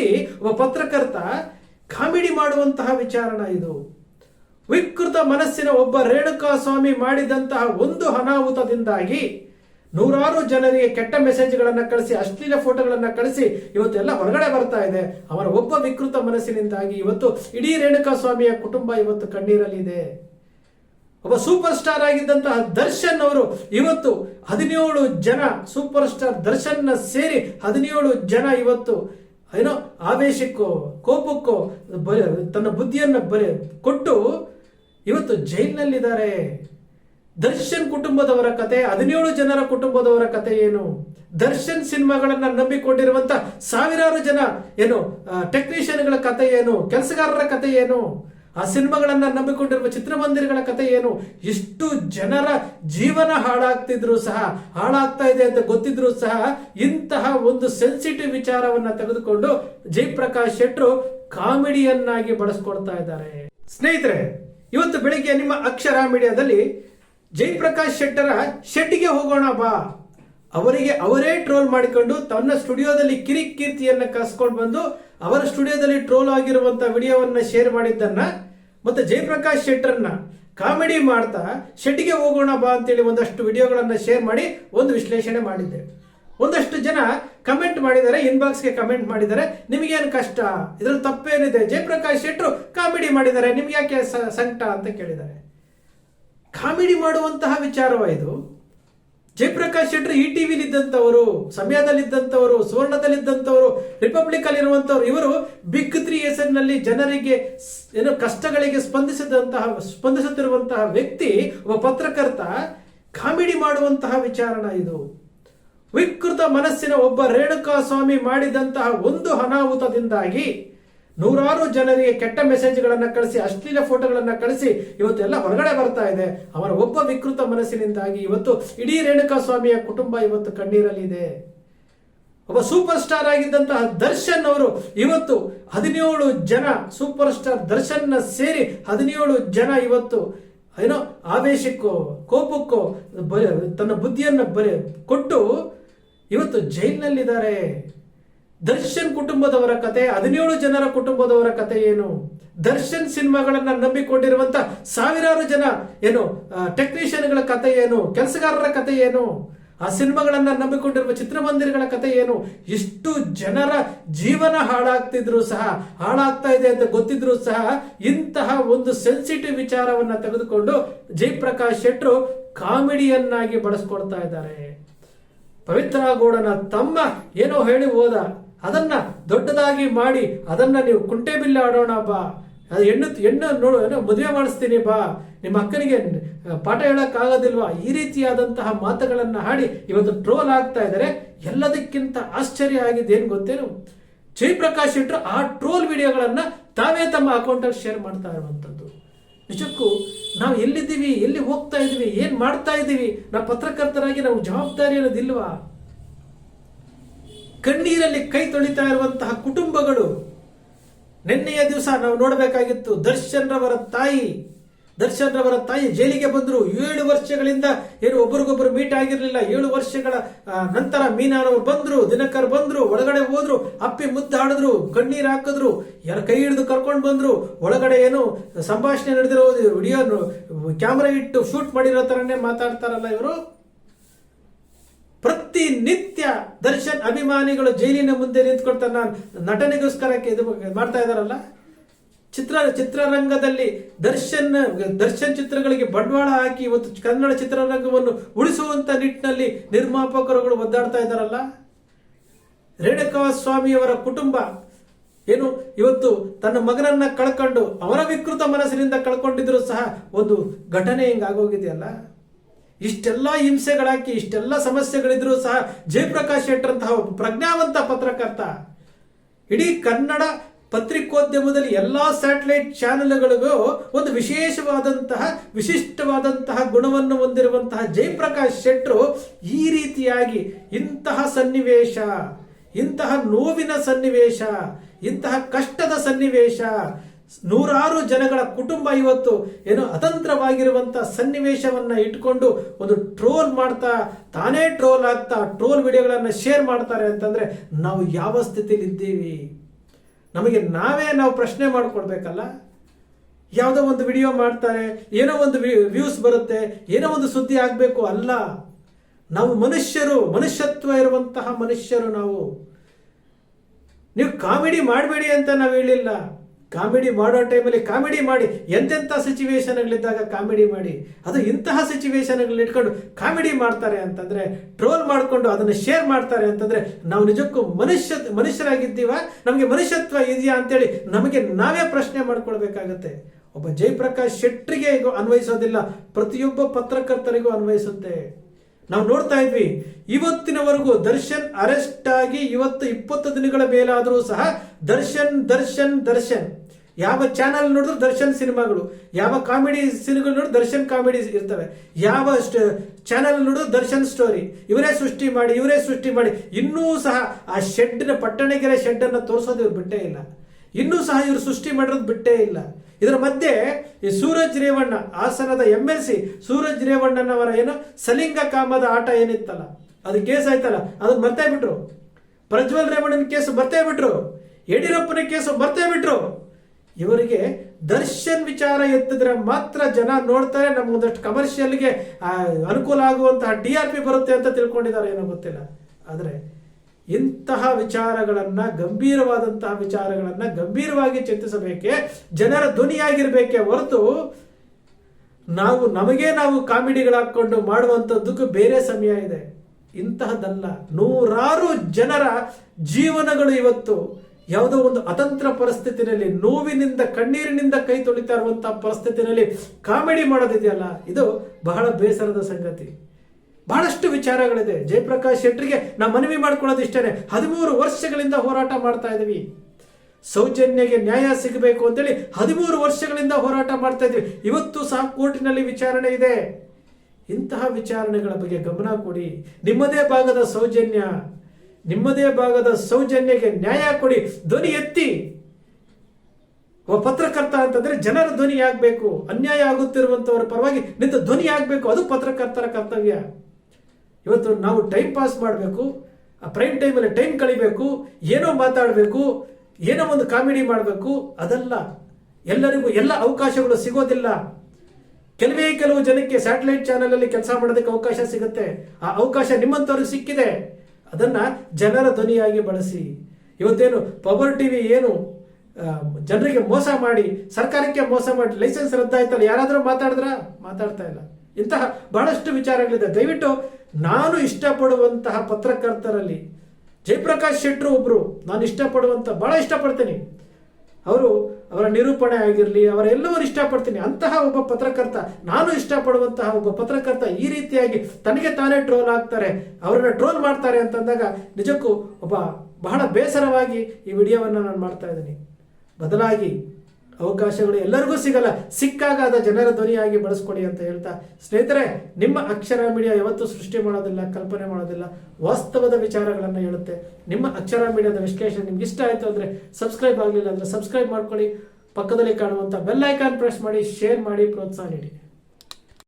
ವ್ಯಕ್ತಿ, ಒಬ್ಬ ಪತ್ರಕರ್ತ ಕಾಮಿಡಿ ಮಾಡುವಂತಹ ವಿಚಾರಣ ಇದು. ವಿಕೃತ ಮನಸ್ಸಿನ ಒಬ್ಬ ರೇಣುಕಾ ಸ್ವಾಮಿ ಮಾಡಿದಂತಹ ಒಂದು ಅನಾಹುತದಿಂದಾಗಿ ನೂರಾರು ಜನರಿಗೆ ಕೆಟ್ಟ ಮೆಸೇಜ್ಗಳನ್ನು ಕಳಿಸಿ, ಅಶ್ಲೀಲ ಫೋಟೋಗಳನ್ನ ಕಳಿಸಿ ಇವತ್ತೆಲ್ಲ ಹೊರಗಡೆ ಬರ್ತಾ ಇದೆ. ಅವರ ಒಬ್ಬ ವಿಕೃತ ಮನಸ್ಸಿನಿಂದಾಗಿ ಇವತ್ತು ಇಡೀ ರೇಣುಕಾ ಸ್ವಾಮಿಯ ಕುಟುಂಬ ಇವತ್ತು ಕಣ್ಣೀರಲ್ಲಿದೆ. ಒಬ್ಬ ಸೂಪರ್ ಸ್ಟಾರ್ ಆಗಿದ್ದಂತಹ ದರ್ಶನ್ ಅವರು ಇವತ್ತು ಹದಿನೇಳು ಜನ ಸೂಪರ್ ಸ್ಟಾರ್ ದರ್ಶನ್ನ ಸೇರಿ ಹದಿನೇಳು ಜನ ಇವತ್ತು ಏನೋ ಆವೇಶಕ್ಕೋ, ಕೋಪಕ್ಕೋ ತನ್ನ ಬುದ್ಧಿಯನ್ನು ಬರೆ ಕೊಟ್ಟು ಇವತ್ತು ಜೈಲಿನಲ್ಲಿದ್ದಾರೆ. ದರ್ಶನ್ ಕುಟುಂಬದವರ ಕತೆ, ಹದಿನೇಳು ಜನರ ಕುಟುಂಬದವರ ಕತೆ ಏನು? ದರ್ಶನ್ ಸಿನಿಮಾಗಳನ್ನ ನಂಬಿಕೊಂಡಿರುವಂತ ಸಾವಿರಾರು ಜನ ಏನು ಟೆಕ್ನಿಷಿಯನ್ಗಳ ಕತೆ ಏನು, ಕೆಲಸಗಾರರ ಕತೆ ಏನು? ಆ ಸಿನಿಮಾಗಳನ್ನ ನಂಬಿಕೊಂಡಿರುವ ಚಿತ್ರಮಂದಿರಗಳ ಕಥೆ ಏನು? ಇಷ್ಟು ಜನರ ಜೀವನ ಹಾಳಾಗ್ತಿದ್ರು ಸಹ, ಹಾಳಾಗ್ತಾ ಇದೆ ಅಂತ ಗೊತ್ತಿದ್ರು ಸಹ ಇಂತಹ ಒಂದು ಸೆನ್ಸಿಟಿವ್ ವಿಚಾರವನ್ನ ತೆಗೆದುಕೊಂಡು ಜಯಪ್ರಕಾಶ್ ಶೆಟ್ರು ಕಾಮಿಡಿಯನ್ನಾಗಿ ಬಳಸ್ಕೊಡ್ತಾ ಇದ್ದಾರೆ. ಸ್ನೇಹಿತರೆ, ಇವತ್ತು ಬೆಳಿಗ್ಗೆ ನಿಮ್ಮ ಅಕ್ಷರ ಮೀಡಿಯಾದಲ್ಲಿ ಜಯಪ್ರಕಾಶ್ ಶೆಟ್ಟರ ಶೆಟ್ಟಿಗೆ ಹೋಗೋಣ ಬಾ. ಅವರಿಗೆ ಅವರೇ ಟ್ರೋಲ್ ಮಾಡಿಕೊಂಡು ತನ್ನ ಸ್ಟುಡಿಯೋದಲ್ಲಿ ಕಿರಿಕೀರ್ತಿಯನ್ನ ಕಸ್ಕೊಂಡು ಬಂದು ಅವರ ಸ್ಟುಡಿಯೋದಲ್ಲಿ ಟ್ರೋಲ್ ಆಗಿರುವಂತ ವಿಡಿಯೋವನ್ನ ಶೇರ್ ಮಾಡಿದ್ದನ್ನ ಮತ್ತೆ ಜಯಪ್ರಕಾಶ್ ಶೆಟ್ಟರ್ನ ಕಾಮಿಡಿ ಮಾಡ್ತಾ ಶೆಟ್ಟಿಗೆ ಹೋಗೋಣ ಬಾ ಅಂತೇಳಿ ಒಂದಷ್ಟು ವಿಡಿಯೋಗಳನ್ನ ಶೇರ್ ಮಾಡಿ ಒಂದು ವಿಶ್ಲೇಷಣೆ ಮಾಡಿದ್ದೆ. ಒಂದಷ್ಟು ಜನ ಕಮೆಂಟ್ ಮಾಡಿದ್ದಾರೆ ಇನ್ಬಾಕ್ಸ್ಗೆ ಕಮೆಂಟ್ ಮಾಡಿದ್ದಾರೆ. ನಿಮಗೇನು ಕಷ್ಟ? ಇದ್ರಲ್ಲಿ ತಪ್ಪೇನಿದೆ? ಜಯಪ್ರಕಾಶ್ ಶೆಟ್ಟರು ಕಾಮಿಡಿ ಮಾಡಿದ್ದಾರೆ ನಿಮ್ಗೆ ಯಾಕೆ ಸಂಕಟ ಅಂತ ಕೇಳಿದ್ದಾರೆ. ಕಾಮಿಡಿ ಮಾಡುವಂತಹ ವಿಚಾರವ ಇದು? ಜಯಪ್ರಕಾಶ್ ಶೆಟ್ರು ಈ ಟಿವಿಲಿ ಇದ್ದಂಥವರು ಸಮಯದಲ್ಲಿದ್ದಂಥವರು, ಸುವರ್ಣದಲ್ಲಿದ್ದಂಥವರು ರಿಪಬ್ಲಿಕ್ ಅಲ್ಲಿರುವಂಥವ್ರು ಇವರು ಬಿಗ್ ತ್ರೀ ಹೆಸರಿನಲ್ಲಿ ಜನರಿಗೆ ಏನು ಕಷ್ಟಗಳಿಗೆ ಸ್ಪಂದಿಸಿದಂತಹ, ಸ್ಪಂದಿಸುತ್ತಿರುವಂತಹ ವ್ಯಕ್ತಿ, ಒಬ್ಬ ಪತ್ರಕರ್ತ, ಕಾಮಿಡಿ ಮಾಡುವಂತಹ ವಿಚಾರಣ ಇದು. ವಿಕೃತ ಮನಸ್ಸಿನ ಒಬ್ಬ ರೇಣುಕಾ ಸ್ವಾಮಿ ಮಾಡಿದಂತಹ ಒಂದು ಅನಾಹುತದಿಂದಾಗಿ ನೂರಾರು ಜನರಿಗೆ ಕೆಟ್ಟ ಮೆಸೇಜ್ಗಳನ್ನು ಕಳಿಸಿ, ಅಶ್ಲೀಲ ಫೋಟೋಗಳನ್ನು ಕಳಿಸಿ ಇವತ್ತೆಲ್ಲ ಹೊರಗಡೆ ಬರ್ತಾ ಇದೆ. ಅವರ ಒಬ್ಬ ವಿಕೃತ ಮನಸ್ಸಿನಿಂದಾಗಿ ಇವತ್ತು ಇಡೀ ರೇಣುಕಾ ಸ್ವಾಮಿಯ ಕುಟುಂಬ ಇವತ್ತು ಕಣ್ಣೀರಲ್ಲಿದೆ ಒಬ್ಬ ಸೂಪರ್ ಸ್ಟಾರ್ ಆಗಿದ್ದಂತಹ ದರ್ಶನ್ ಅವರು ಇವತ್ತು ಹದಿನೇಳು ಜನ ಸೂಪರ್ ಸ್ಟಾರ್ ದರ್ಶನ್ನ ಸೇರಿ ಹದಿನೇಳು ಜನ ಇವತ್ತು ಏನೋ ಆವೇಶಕ್ಕೋ, ಕೋಪಕ್ಕೋ ತನ್ನ ಬುದ್ಧಿಯನ್ನು ಬರೆ, ಕೊಟ್ಟು ಇವತ್ತು ಜೈಲಿನಲ್ಲಿದ್ದಾರೆ. ದರ್ಶನ್ ಕುಟುಂಬದವರ ಕತೆ, ಹದಿನೇಳು ಜನರ ಕುಟುಂಬದವರ ಕತೆ ಏನು? ದರ್ಶನ್ ಸಿನಿಮಾಗಳನ್ನ ನಂಬಿಕೊಂಡಿರುವಂತ ಸಾವಿರಾರು ಜನ ಏನು ಟೆಕ್ನಿಷಿಯನ್ಗಳ ಕತೆ ಏನು, ಕೆಲಸಗಾರರ ಕತೆ ಏನು? ಆ ಸಿನಿಮಾಗಳನ್ನ ನಂಬಿಕೊಂಡಿರುವ ಚಿತ್ರಮಂದಿರಗಳ ಕತೆ ಏನು? ಎಷ್ಟು ಜನರ ಜೀವನ ಹಾಳಾಗ್ತಿದ್ರು ಸಹ, ಹಾಳಾಗ್ತಾ ಇದೆ ಅಂತ ಗೊತ್ತಿದ್ರು ಸಹ ಇಂತಹ ಒಂದು ಸೆನ್ಸಿಟಿವ್ ವಿಚಾರವನ್ನ ತೆಗೆದುಕೊಂಡು ಜಯಪ್ರಕಾಶ್ ಶೆಟ್ರು ಕಾಮಿಡಿಯನ್ನಾಗಿ ಬಳಸ್ಕೊಳ್ತಾ ಇದ್ದಾರೆ. ಪವಿತ್ರ ಗೌಡನ ತಮ್ಮ ಏನೋ ಹೇಳಿ ಹೋದ. ಅದನ್ನ ದೊಡ್ಡದಾಗಿ ಮಾಡಿ ಅದನ್ನ ನೀವು ಕುಂಟೆ ಬಿಲ್ಲೆ ಆಡೋಣ ಬಾ. ಅದು ಹೆಣ್ಣು ಹೆಣ್ಣು ನೋಡು ಮದುವೆ ಮಾಡಿಸ್ತೀನಿ ಬಾ. ನಿಮ್ಮ ಅಕ್ಕನಿಗೆ ಪಾಠ ಹೇಳೋಕ್ಕಾಗೋದಿಲ್ವಾ? ಈ ರೀತಿಯಾದಂತಹ ಮಾತುಗಳನ್ನು ಹಾಡಿ ಇವತ್ತು ಟ್ರೋಲ್ ಆಗ್ತಾ ಇದ್ದಾರೆ. ಎಲ್ಲದಕ್ಕಿಂತ ಆಶ್ಚರ್ಯ ಆಗಿದೆ ಏನ್ ಗೊತ್ತೇನು? ಜಯಪ್ರಕಾಶ್ ಶೆಟ್ರು ಆ ಟ್ರೋಲ್ ವಿಡಿಯೋಗಳನ್ನು ತಾವೇ ತಮ್ಮ ಅಕೌಂಟಲ್ಲಿ ಶೇರ್ ಮಾಡ್ತಾ ಇರುವಂತದ್ದು. ನಿಜಕ್ಕೂ ನಾವು ಎಲ್ಲಿದ್ದೀವಿ, ಎಲ್ಲಿ ಹೋಗ್ತಾ ಇದೀವಿ ಏನು ಮಾಡ್ತಾ ಇದ್ದೀವಿ, ನಾವು ಪತ್ರಕರ್ತರಾಗಿ ನಾವು ಜವಾಬ್ದಾರಿ ಅನ್ನೋದಿಲ್ವಾ? ಕಣ್ಣೀರಲ್ಲಿ ಕೈ ತೊಳಿತಾ ಇರುವಂತಹ ಕುಟುಂಬಗಳು. ನಿನ್ನೆಯ ದಿವಸ ನಾವು ನೋಡಬೇಕಾಗಿತ್ತು ದರ್ಶನ್ ರವರ ತಾಯಿ ದರ್ಶನ್ ರವರ ತಾಯಿ ಜೈಲಿಗೆ ಬಂದರು. ಏಳು ವರ್ಷಗಳಿಂದ ಏನು ಒಬ್ರಿಗೊಬ್ರು ಮೀಟ್ ಆಗಿರಲಿಲ್ಲ. ಏಳು ವರ್ಷಗಳ ನಂತರ ಮೀನಾನವರು ಬಂದ್ರು, ದಿನಕರ್ ಬಂದ್ರು, ಒಳಗಡೆ ಹೋದ್ರು, ಅಪ್ಪಿ ಮುದ್ದಾಡಿದ್ರು ಕಣ್ಣೀರು ಹಾಕಿದ್ರು ಯಾರ ಕೈ ಹಿಡಿದು ಕರ್ಕೊಂಡು ಬಂದ್ರು. ಒಳಗಡೆ ಏನು ಸಂಭಾಷಣೆ ನಡೆದಿರೋ ವಿಡಿಯೋ ಕ್ಯಾಮ್ರಾ ಇಟ್ಟು ಶೂಟ್ ಮಾಡಿರೋ ತರನೇ ಮಾತಾಡ್ತಾರಲ್ಲ ಇವರು. ಪ್ರತಿನಿತ್ಯ ದರ್ಶನ್ ಅಭಿಮಾನಿಗಳು ಜೈಲಿನ ಮುಂದೆ ನಿಂತ್ಕೊಂಡು ನಾನು ನಟನೆಗೋಸ್ಕರ ಇದು ಮಾಡ್ತಾ ಇದ್ದಾರಲ್ಲ? ಚಿತ್ರ, ಚಿತ್ರರಂಗದಲ್ಲಿ ದರ್ಶನ್ ದರ್ಶನ್ ಚಿತ್ರಗಳಿಗೆ ಬಂಡವಾಳ ಹಾಕಿ ಇವತ್ತು ಕನ್ನಡ ಚಿತ್ರರಂಗವನ್ನು ಉಳಿಸುವಂತ ನಿಟ್ಟಿನಲ್ಲಿ ನಿರ್ಮಾಪಕರುಗಳು ಒದ್ದಾಡ್ತಾ ಇದ್ದಾರಲ್ಲ? ರೇಣುಕಾ ಸ್ವಾಮಿಯವರ ಕುಟುಂಬ ಏನು ಇವತ್ತು ತನ್ನ ಮಗನನ್ನ ಕಳ್ಕೊಂಡು ಅವರ ವಿಕೃತ ಮನಸ್ಸಿನಿಂದ ಕಳ್ಕೊಂಡಿದ್ರು ಸಹ ಒಂದು ಘಟನೆ ಹಿಂಗಾಗೋಗಿದೆಯಲ್ಲ ಇಷ್ಟೆಲ್ಲ ಹಿಂಸೆಗಳಾಕಿ, ಇಷ್ಟೆಲ್ಲ ಸಮಸ್ಯೆಗಳಿದ್ರೂ ಸಹ ಜಯಪ್ರಕಾಶ್ ಶೆಟ್ಟರಂತಹ ಒಬ್ಬ ಪ್ರಜ್ಞಾವಂತ ಪತ್ರಕರ್ತ. ಇಡೀ ಕನ್ನಡ ಪತ್ರಿಕೋದ್ಯಮದಲ್ಲಿ ಎಲ್ಲಾ ಸ್ಯಾಟಲೈಟ್ ಚಾನೆಲ್ಗಳಿಗೂ ಒಂದು ವಿಶೇಷವಾದಂತಹ, ವಿಶಿಷ್ಟವಾದಂತಹ ಗುಣವನ್ನು ಹೊಂದಿರುವಂತಹ ಜಯಪ್ರಕಾಶ್ ಶೆಟ್ಟರು ಈ ರೀತಿಯಾಗಿ ಇಂತಹ ಸನ್ನಿವೇಶ, ಇಂತಹ ನೋವಿನ ಸನ್ನಿವೇಶ, ಇಂತಹ ಕಷ್ಟದ ಸನ್ನಿವೇಶ ನೂರಾರು ಜನಗಳ ಕುಟುಂಬ ಇವತ್ತು ಏನು ಅತಂತ್ರವಾಗಿರುವಂಥ ಸನ್ನಿವೇಶವನ್ನ ಇಟ್ಕೊಂಡು ಒಂದು ಟ್ರೋಲ್ ಮಾಡ್ತಾ, ತಾನೇ ಟ್ರೋಲ್ ಆಗ್ತಾ, ಟ್ರೋಲ್ ವಿಡಿಯೋಗಳನ್ನು ಶೇರ್ ಮಾಡ್ತಾರೆ ಅಂತಂದ್ರೆ ನಾವು ಯಾವ ಸ್ಥಿತಿಲಿ ಇದ್ದೀವಿ? ನಮಗೆ ನಾವೇ ನಾವು ಪ್ರಶ್ನೆ ಮಾಡಿಕೊಡ್ಬೇಕಲ್ಲ? ಯಾವುದೋ ಒಂದು ವಿಡಿಯೋ ಮಾಡ್ತಾರೆ, ಏನೋ ಒಂದು ವ್ಯೂಸ್ ಬರುತ್ತೆ, ಏನೋ ಒಂದು ಸುದ್ದಿ ಆಗಬೇಕು ಅಲ್ಲ. ನಾವು ಮನುಷ್ಯರು, ಮನುಷ್ಯತ್ವ ಇರುವಂತಹ ಮನುಷ್ಯರು ನಾವು. ನೀವು ಕಾಮಿಡಿ ಮಾಡಬೇಡಿ ಅಂತ ನಾವು ಹೇಳಿಲ್ಲ. ಕಾಮಿಡಿ ಮಾಡೋ ಟೈಮಲ್ಲಿ ಕಾಮಿಡಿ ಮಾಡಿ, ಎಂತೆಂಥ ಸಿಚುವೇಶನ್ಗಳಿದ್ದಾಗ ಕಾಮಿಡಿ ಮಾಡಿ, ಅದು ಇಂತಹ ಸಿಚುವೇಶನ್ಗಳನ್ನ ಇಟ್ಕೊಂಡು ಕಾಮಿಡಿ ಮಾಡ್ತಾರೆ ಅಂತಂದರೆ, ಟ್ರೋಲ್ ಮಾಡಿಕೊಂಡು ಅದನ್ನು ಶೇರ್ ಮಾಡ್ತಾರೆ ಅಂತಂದರೆ, ನಾವು ನಿಜಕ್ಕೂ ಮನುಷ್ಯ, ಮನುಷ್ಯರಾಗಿದ್ದೀವ, ನಮಗೆ ಮನುಷ್ಯತ್ವ ಇದೆಯಾ ಅಂತೇಳಿ ನಮಗೆ ನಾವೇ ಪ್ರಶ್ನೆ ಮಾಡ್ಕೊಳ್ಬೇಕಾಗತ್ತೆ. ಒಬ್ಬ ಜಯಪ್ರಕಾಶ್ ಶೆಟ್ಟರಿಗೆ ಅನ್ವಯಿಸೋದಿಲ್ಲ, ಪ್ರತಿಯೊಬ್ಬ ಪತ್ರಕರ್ತರಿಗೂ ಅನ್ವಯಿಸುತ್ತೆ. ನಾವು ನೋಡ್ತಾ ಇದ್ವಿ, ಇವತ್ತಿನವರೆಗೂ ದರ್ಶನ್ ಅರೆಸ್ಟ್ ಆಗಿ ಇವತ್ತು ಇಪ್ಪತ್ತು ದಿನಗಳ ಮೇಲಾದರೂ ಸಹ ದರ್ಶನ್ ದರ್ಶನ್ ದರ್ಶನ್. ಯಾವ ಚಾನಲ್ ನೋಡಿದ್ರು ದರ್ಶನ್ ಸಿನಿಮಾಗಳು, ಯಾವ ಕಾಮಿಡಿ ಸಿನಿಮಾಗಳು ನೋಡಿದ್ರು ದರ್ಶನ್ ಕಾಮಿಡಿ ಇರ್ತವೆ. ಯಾವ ಚಾನಲ್ ನೋಡಿದ್ರು ದರ್ಶನ್ ಸ್ಟೋರಿ ಇವರೇ ಸೃಷ್ಟಿ ಮಾಡಿ, ಇವರೇ ಸೃಷ್ಟಿ ಮಾಡಿ. ಇನ್ನೂ ಸಹ ಆ ಶೆಡ್ನ ಪಟ್ಟಣಗೆರೆ ಶೆಡ್ ಅನ್ನ ತೋರಿಸೋದು ಇವ್ರು ಬಿಟ್ಟೇ ಇಲ್ಲ. ಇನ್ನೂ ಸಹ ಇವರು ಸೃಷ್ಟಿ ಮಾಡಿರೋದು ಬಿಟ್ಟೇ ಇಲ್ಲ. ಇದರ ಮಧ್ಯೆ ಈ ಸೂರಜ್ ರೇವಣ್ಣ, ಹಾಸನದ ಎಂ ಎಲ್ ಸಿ ಸೂರಜ್ ರೇವಣ್ಣನವರ ಏನು, ಸಲಿಂಗ ಕಾಮದ ಆಟ ಏನಿತ್ತಲ್ಲ, ಅದು ಕೇಸ್ ಆಯ್ತಲ್ಲ ಅದು ಮರ್ತೇ ಬಿಟ್ರು. ಪ್ರಜ್ವಲ್ ರೇವಣ್ಣನ ಕೇಸ್ ಬರ್ತೇ ಬಿಟ್ರು. ಯಡಿಯೂರಪ್ಪನ ಕೇಸು ಬರ್ತೇ ಬಿಟ್ರು. ಇವರಿಗೆ ದರ್ಶನ್ ವಿಚಾರ ಎತ್ತಿದ್ರೆ ಮಾತ್ರ ಜನ ನೋಡ್ತಾರೆ, ನಮಗೊಂದಷ್ಟು ಕಮರ್ಷಿಯಲ್ಗೆ ಅನುಕೂಲ ಆಗುವಂತಹ ಡಿ ಆರ್ ಪಿ ಬರುತ್ತೆ ಅಂತ ತಿಳ್ಕೊಂಡಿದ್ದಾರೆ, ಏನೋ ಗೊತ್ತಿಲ್ಲ. ಆದರೆ ಇಂತಹ ವಿಚಾರಗಳನ್ನು, ಗಂಭೀರವಾದಂತಹ ವಿಚಾರಗಳನ್ನು ಗಂಭೀರವಾಗಿ ಚಿಂತಿಸಬೇಕೆ, ಜನರ ಧ್ವನಿಯಾಗಿರಬೇಕೆ ಹೊರತು ನಾವು, ನಮಗೆ ನಾವು ಕಾಮಿಡಿಗಳಾಕೊಂಡು ಮಾಡುವಂಥದ್ದಕ್ಕೂ ಬೇರೆ ಸಮಯ ಇದೆ. ಇಂತಹದ್ದಲ್ಲ. ನೂರಾರು ಜನರ ಜೀವನಗಳು ಇವತ್ತು ಯಾವುದೋ ಒಂದು ಅತಂತ್ರ ಪರಿಸ್ಥಿತಿನಲ್ಲಿ, ನೋವಿನಿಂದ, ಕಣ್ಣೀರಿನಿಂದ ಕೈ ತೊಳಿತಾ ಇರುವಂತಹ ಪರಿಸ್ಥಿತಿನಲ್ಲಿ ಕಾಮಿಡಿ ಮಾಡೋದಿದೆಯಲ್ಲ, ಇದು ಬಹಳ ಬೇಸರದ ಸಂಗತಿ. ಬಹಳಷ್ಟು ವಿಚಾರಗಳಿದೆ. ಜಯಪ್ರಕಾಶ್ ಶೆಟ್ಟರಿಗೆ ನಾವು ಮನವಿ ಮಾಡ್ಕೊಳ್ಳೋದು ಇಷ್ಟೇ ಹದಿಮೂರು ವರ್ಷಗಳಿಂದ ಹೋರಾಟ ಮಾಡ್ತಾ ಇದ್ದೀವಿ ಸೌಜನ್ಯಗೆ ನ್ಯಾಯ ಸಿಗಬೇಕು ಅಂತೇಳಿ ಹದಿಮೂರು ವರ್ಷಗಳಿಂದ ಹೋರಾಟ ಮಾಡ್ತಾ ಇದ್ವಿ. ಇವತ್ತು ಸಹ ಕೋರ್ಟಿನಲ್ಲಿ ವಿಚಾರಣೆ ಇದೆ. ಇಂತಹ ವಿಚಾರಣೆಗಳ ಬಗ್ಗೆ ಗಮನ ಕೊಡಿ. ನಿಮ್ಮದೇ ಭಾಗದ ಸೌಜನ್ಯ. ನಿಮ್ಮದೇ ಭಾಗದ ಸೌಜನ್ಯಗೆ ನ್ಯಾಯ ಕೊಡಿ, ಧ್ವನಿ ಎತ್ತಿ. ಒಬ್ಬ ಪತ್ರಕರ್ತ ಅಂತಂದ್ರೆ ಜನರ ಧ್ವನಿ ಆಗ್ಬೇಕು, ಅನ್ಯಾಯ ಆಗುತ್ತಿರುವಂತವರ ಪರವಾಗಿ ನಿಂತ ಧ್ವನಿ ಆಗ್ಬೇಕು, ಅದು ಪತ್ರಕರ್ತರ ಕರ್ತವ್ಯ. ಇವತ್ತು ನಾವು ಟೈಮ್ ಪಾಸ್ ಮಾಡಬೇಕು, ಆ ಪ್ರೈಮ್ ಟೈಮಲ್ಲಿ ಟೈಮ್ ಕಳಿಬೇಕು, ಏನೋ ಮಾತಾಡಬೇಕು, ಏನೋ ಒಂದು ಕಾಮಿಡಿ ಮಾಡಬೇಕು, ಅದಲ್ಲ. ಎಲ್ಲರಿಗೂ ಎಲ್ಲ ಅವಕಾಶಗಳು ಸಿಗೋದಿಲ್ಲ. ಕೆಲವೇ ಕೆಲವು ಜನಕ್ಕೆ ಸ್ಯಾಟಲೈಟ್ ಚಾನೆಲ್ ಅಲ್ಲಿ ಕೆಲಸ ಮಾಡೋದಕ್ಕೆ ಅವಕಾಶ ಸಿಗುತ್ತೆ. ಆ ಅವಕಾಶ ನಿಮ್ಮಂಥವ್ರಿಗೆ ಸಿಕ್ಕಿದೆ. ಅದನ್ನ ಜನರ ಧ್ವನಿಯಾಗಿ ಬಳಸಿ. ಇವತ್ತೇನು ಪವರ್ ಟಿವಿ ಏನು ಜನರಿಗೆ ಮೋಸ ಮಾಡಿ, ಸರ್ಕಾರಕ್ಕೆ ಮೋಸ ಮಾಡಿ ಲೈಸೆನ್ಸ್ ರದ್ದಾಯ್ತಲ್ಲ, ಯಾರಾದರೂ ಮಾತಾಡಿದ್ರ? ಮಾತಾಡ್ತಾ ಇಲ್ಲ. ಇಂತಹ ಬಹಳಷ್ಟು ವಿಚಾರಗಳಿದೆ. ದಯವಿಟ್ಟು ನಾನು ಇಷ್ಟಪಡುವಂತಹ ಪತ್ರಕರ್ತರಲ್ಲಿ, ಜಯಪ್ರಕಾಶ್ ಶೆಟ್ರು ಒಬ್ರು, ನಾನು ಇಷ್ಟಪಡುವಂತ, ಬಹಳ ಇಷ್ಟಪಡ್ತೀನಿ. ಅವರು ಅವರ ನಿರೂಪಣೆ ಆಗಿರಲಿ ಅವರ ಎಲ್ಲವರು ಇಷ್ಟಪಡ್ತೀನಿ. ಅಂತಹ ಒಬ್ಬ ಪತ್ರಕರ್ತ, ನಾನು ಇಷ್ಟಪಡುವಂತಹ ಒಬ್ಬ ಪತ್ರಕರ್ತ ಈ ರೀತಿಯಾಗಿ ತನಗೆ ತಾನೇ ಟ್ರೋಲ್ ಆಗ್ತಾರೆ, ಅವರನ್ನ ಟ್ರೋಲ್ ಮಾಡ್ತಾರೆ ಅಂತಂದಾಗ ನಿಜಕ್ಕೂ ಒಬ್ಬ ಬಹಳ ಬೇಸರವಾಗಿ ಈ ವಿಡಿಯೋವನ್ನು ನಾನು ಮಾಡ್ತಾ ಇದ್ದೀನಿ. ಬದಲಾಗಿ ಅವಕಾಶಗಳು ಎಲ್ಲರಿಗೂ ಸಿಗಲ್ಲ. ಸಿಕ್ಕಾಗ ಅದ ಜನರ ಧ್ವನಿಯಾಗಿ ಬಳಸ್ಕೊಡಿ ಅಂತ ಹೇಳ್ತಾ, ಸ್ನೇಹಿತರೆ, ನಿಮ್ಮ ಅಕ್ಷರ ಮೀಡಿಯಾ ಯಾವತ್ತೂ ಸೃಷ್ಟಿ ಮಾಡೋದಿಲ್ಲ, ಕಲ್ಪನೆ ಮಾಡೋದಿಲ್ಲ, ವಾಸ್ತವದ ವಿಚಾರಗಳನ್ನು ಹೇಳುತ್ತೆ. ನಿಮ್ಮ ಅಕ್ಷರ ಮೀಡಿಯಾದ ವಿಶ್ಲೇಷಣೆ ನಿಮ್ಗೆ ಇಷ್ಟ ಆಯಿತು ಅಂದರೆ ಸಬ್ಸ್ಕ್ರೈಬ್ ಆಗಲಿಲ್ಲ ಅಂದರೆ ಸಬ್ಸ್ಕ್ರೈಬ್ ಮಾಡ್ಕೊಳ್ಳಿ. ಪಕ್ಕದಲ್ಲಿ ಕಾಣುವಂಥ ಬೆಲ್ ಐಕಾನ್ ಪ್ರೆಸ್ ಮಾಡಿ, ಶೇರ್ ಮಾಡಿ, ಪ್ರೋತ್ಸಾಹ ನೀಡಿ.